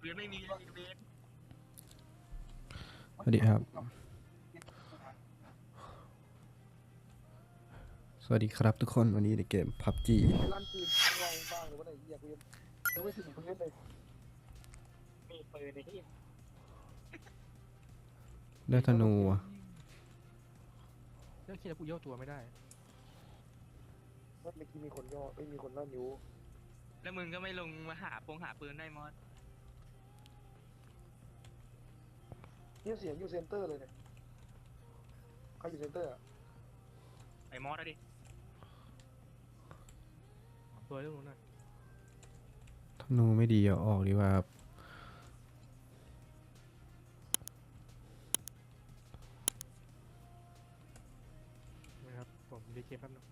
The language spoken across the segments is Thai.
ปืนไม่มีเลยเบนสวัสดีครับ สวัสดีครับทุกคนวันนี้ในเกม PUBG ลั่นปืนวางบ้างหรือว่าไหนเหี้ยกูยังยังไม่ถึงพื้นเลยมีปืนในที่ได้ธนูอะเรื่องคิดแล้วกูย่อตัวไม่ได้เมื่อกี้มีคนย่อไม่มีคนล่านิ้วแล้วมึงก็ไม่ลงมาหาปงหาปืนได้มอส เนี่ยเสียงอยู่เซนเตอร์เลยเนี่ยใครอยู่เซนเตอร์อะไอ้มอสอะดิตัวเรื่องนู้นน่ะธนูไม่ดีเอาออกดีกว่าครับนะครับ ผมดีเคแป๊บนึง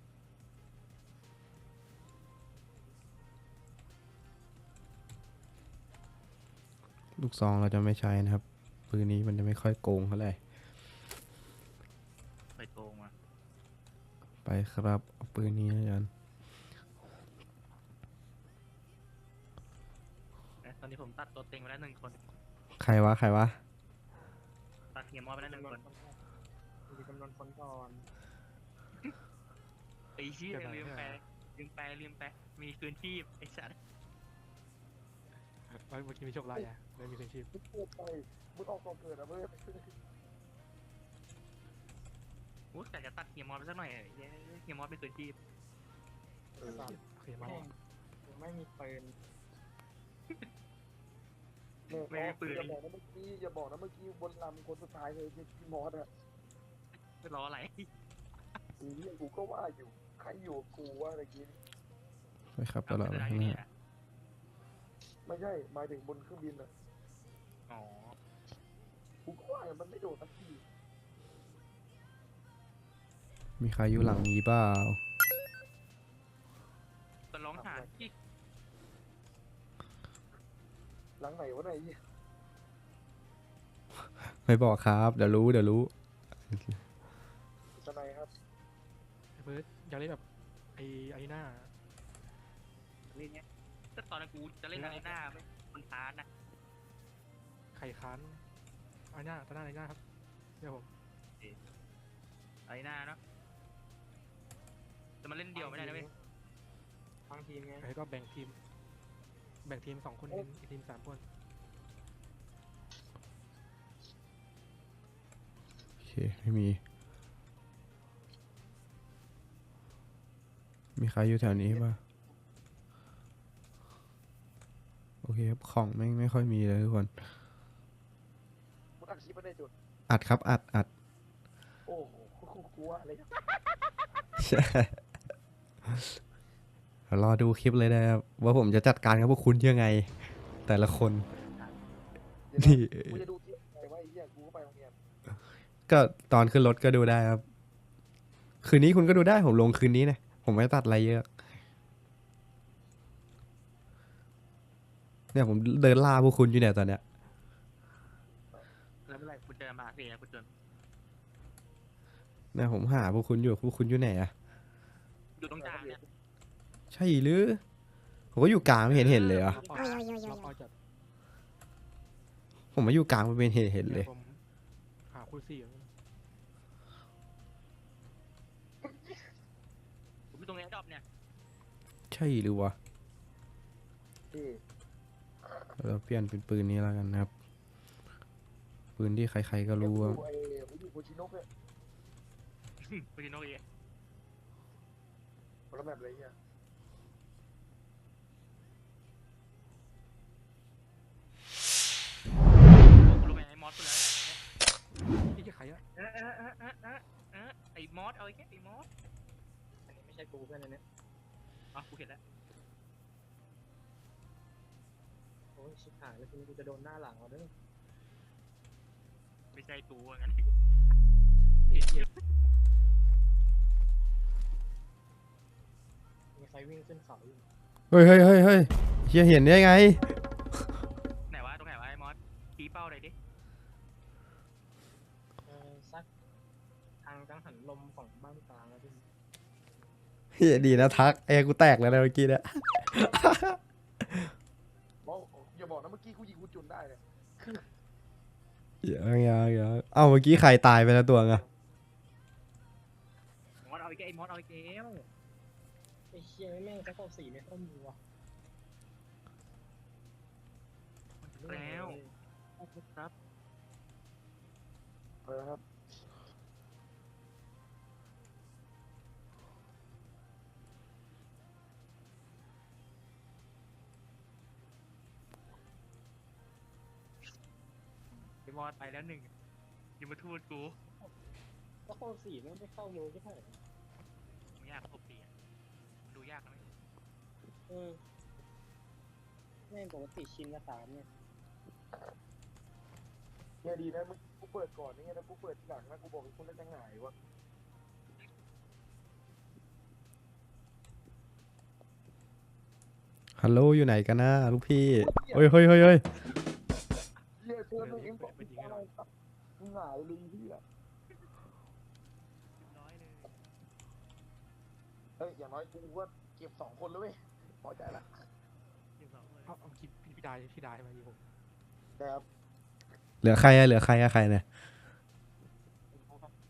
ลูกซองเราจะไม่ใช้นะครับ ปืนนี้มันจะไม่ค่อยโกงเท่าไหร่ ไปโกงมาไปครับเอาปืนนี้แล้วกันตอนนี้ผมตัดตัวเต็งไปแล้วหนึ่งคน ใครวะ ใครวะ ตัดเฮียมอสไปแล้วหนึ่งคนมีจำนวนคนก่อนไอ้เชี่ยลืมแปลลืมแปลลืมแปลมีคืนชีพไอ้สัตว์เมื่อกี้มีโชคร้ายอะเลยมีคืนชีพ มึงเกิดไปมึงออกก่อนเกิดอะเว้ยอู้แต่จะตัดเฮียมอสไปสักหน่อยเออเหี้ยเฮียมอสเป็นคืนชีพเออโอเคมาแล้วไม่มีปืนอย่าบอกนะเมื่อกี้อย่าบอกนะเมื่อกี้บนลำคนสุดท้ายเลยที่มอสอะจะรออะไรอีนี่กูก็ว่าอยู่ใครอยู่กับกูว่าอะไรกี้ไปครับตเอาลอดไปเลยได้ข้างหเนี่น้ายไม่ใช่หมายถึงบนเครื่องบินอะอ๋อ กูก็ว่ามันไม่โดดสักทีมีใครอยู่หลังนี้เปล่าก็ร้องหาที่หลังไหนวะไหนเนี่ยไม่บอกครับ เดี๋ยวรู้เดี๋ยวรู้ สไนครับไอ้เบิร์ดอยากเล่นแบบไอ้ไอ้หน้าเล่นเนี้ยแต่ตอนนั้นกูจะเล่นอะไรหน้าไม่มันท้านะไข่ค้านไอ้หน้าตาหน้าไอ้หน้าครับเดี๋ยวผมอะไรหน้าเนาะแต่มันเล่นเดียวไม่ได้นะเว้ยทางทีมไงไอ้ก็แบ่งทีม แบ่งทีมสองคนอีกทีมสามคนโอเค ไม่มี มีใครอยู่แถวนี้ป่ะ โอเคครับ ของไม่งไม่ค่อยมีเลยทุกคนมึงอัดค ลิปไม่ได้จุดอัดครับอัดอัดโอ้โหกูกลัวอะไรใช่เดี๋ยวรอดูคลิปเลยนะครับว่าผมจะจัดการกับพวกคุณยังไง แต่ละคนเดี๋ยวนี่นะกูจะดูคลิปไหนว่าไอ้เหี้ยกูก็ไปโรงเรียนก็ตอนขึ้นรถก็ดูได้ครับ คืนนี้คุณก็ดูได้ผมลงคืนนี้นะผมไม่ตัดอะไรเยอะเนี่ยผมเดินล่าพวกคุณอยู่เนี่ยตอนเนี้ย แล้วเมื่อไหร่กูจะมาเสียกูจนเนี่ยผมหาพวกคุณอยู่พวกคุณอยู่ไหนอะอยู่ตรงกลางเนี่ยใช่หรือ ผมก็อยู่กลางไม่เห็นเห็นเลยเหรอะเราปล่อยเราปล่อยจัดผมมาอยู่กลางไม่เป็นเห็นเห็นเลย ผมหาคู่สี่อยู่ผมอยู่ตรงไอ้ดอบเนี่ยใช่หรือวะที่ เราเปลี่ยนเป็นปืนนี้แล้วกันนะครับ ปืนที่ใครๆก็รู้ว่าไอ้กูอยู่โคชิโนะเนี่ยไปกินโนเอะคนละแบบเลยเนี่ยกูรู้ไหมไอ้มอสกูแล้วนี่จะใครอะเออเออเออเออเออเออไอ้มอสเอาไอ้แค่ไอ้มอสอันนี้ไม่ใช่กูเพื่อนอันเนี้ยอ๋อกูเห็นแล้วโอ้ยชิบหายแล้วทีนี้กูจะโดนหน้าหลังเอาด้วย ไม่ใช่กูว่างั้นเอ็นเอ็นมีใครวิ่งขึ้นเขาอยู่เฮ้ยเฮ้ยเฮ้ยเฮ้ยเฮียเห็นได้ไง ไหนวะตรงไหนวะไอ้มอสชี้เป้าเลยดิเออซักทางกังหันลมของบ้านกลางแล้วพี่เฮียดีนะทักเอ้ยกูแตกแล้วนะเมื่อกี้เนี่ยบอกอย่าบอกนะเมื่อกี้กูยิงกูจุนได้เนี่ย ยังยังยังเอ้าเมื่อกี้ใครตายไปแล้วตัวไงอะมอสเอาอีกแล้วไอ้มอสเอาอีกแล้วไอ้เชี่ยแม่งแจ็คโคสี่ไม่ค่อยมีว่ะแล้วครับเออครับ ไอ้มอสไปแล้วหนึ่งอยังมาทูดกูแจ็คโคสี่แม่งไม่เข้ามือใช่ไหมไม่ยากตบตีอะดูยากนะเออแม่งปกติชินละสามเนี่ยเนี่ยดีนะมึงกูเปิดก่อนนี่ไงนะกูเปิดทีหลังนะกูบอกให้คุณเล่นยังไงวะฮัลโหลอยู่ไหนกันนะลูกพี่เฮ้ยเฮ้ยเฮ้ยเฮ้ย เฮียเพื่อนมึงเอ็มบอกอะไรตัดมึงหายเลยเฮียน้อยเลยเฮ้ยอย่างน้อยกูว่าเก็บสองคนแล้วเว้ยพอใจละเดี๋ยวสองเลยเอาเอาพี่พี่ได้พี่ได้มายิงผมนะครับเหลือใครอะเหลือใครอะใครเนี่ย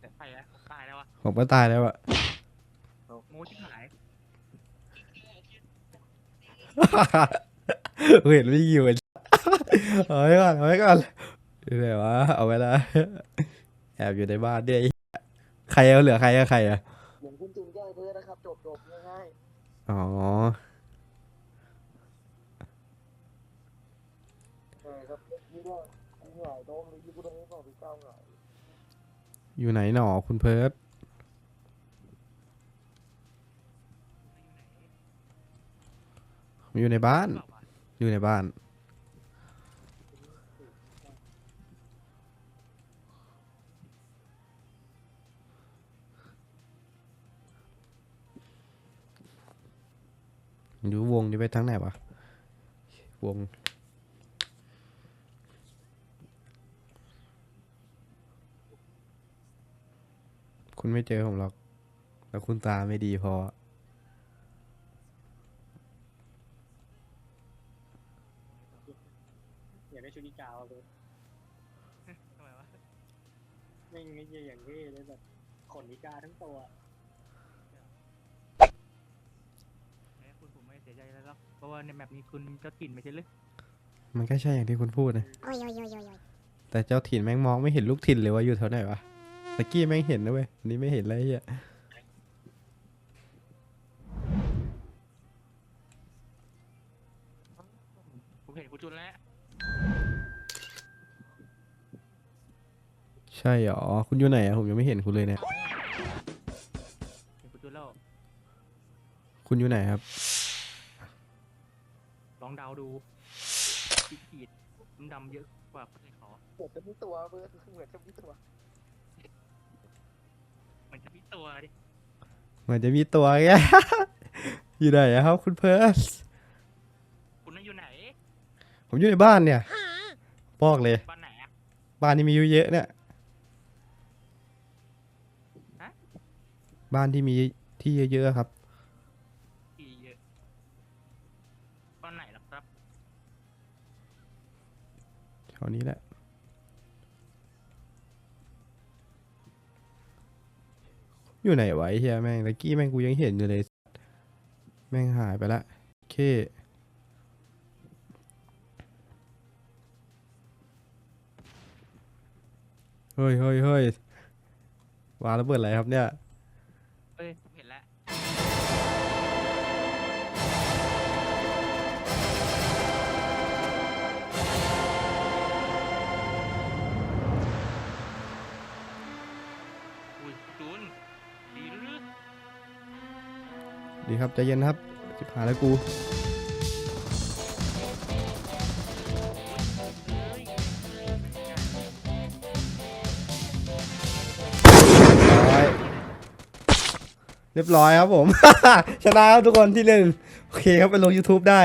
แต่ใครอะตายแล้วอะผมก็ตายแล้วอะโม้ชิบหายเห็นไม่อยู่อะ เอาไว้ก่อนเอาไว้ก่อนอยู่ไหนวะเอาไว้ละแอบอยู่ในบ้านด้วยไอ้เหี้ยใครเอาเหลือใครอะใครอะเหมือนคุณจุนแก้เพื่อนนะครับ จบจบง่ายอ๋อๆเออครับนี่ก็กูหงายโดนเลยยี่กูโดนสองถึงเก้าหงายอยู่ไหนหนอคุณเพิร์ดผมอยู่ในบ้านเปล่าวะอยู่ในบ้าน ดูวงนี้ไปทางไหนวะ วง คุณไม่เจอผมหรอก แล้วคุณตาไม่ดีพอ อยากได้ชุดนิกาวเลยทำไมวะแม่งไม่ใช่อย่างนี้เลยแบบขนนิกาทั้งตัว แม้คุณผมไม่เสียใจแล้วหรอกเพราะว่าในแมปนี้คุณเจ้าถิ่นไม่ใช่หรือมันก็ใช่อย่างที่คุณพูดนะ Oi, oi, oi, oi, oi. แต่เจ้าถิ่นแม่งมองไม่เห็นลูกถิ่นเลยว่าอยู่แถวไหนวะตะกี้แม่งเห็นนะเว้ยอันนี้ไม่เห็นเลยไอ้เฮียผมเห็นคุณจุนแล้วใช่หรอ คุณอยู่ไหนอะผมยังไม่เห็นคุณเลยเนี่ย เห็นคุณจุนแล้ว คุณอยู่ไหนครับล องเดาดูขีดขีดดำๆเยอะกว่าคนอื่นเขาเหมือนจะมีตัวเพื่อนเหมือนจะมีตัวมันจะมีตัวดิเหมือนจะมีตัวแกอยู่ไหนอะครับคุณเพิร์สคุณนั่นอยู่ไหน ผมอยู่ในบ้านเนี่ยบอกเลย บ้านไหนอะบ้านนี้มีเยอะๆเนี่ยฮะบ้านที่มีที่เยอะๆครับ ครับแถวนี้แหละ อยู่ไหนวะไอ้เฮียแม่งตะกี้แม่งกูยังเห็นอยู่เลย แม่งหายไปละโอเค เฮ้ยเฮ้ยเฮ้ยวางระเบิดอะไรครับเนี่ย อุ้ยจุนดีหรือดีครับใจเย็นครับจิบหายแล้วกูเรียบร้อยครับผม ชนะครับทุกคนที่หนึ่งโอเคครับไปลง YouTube ได้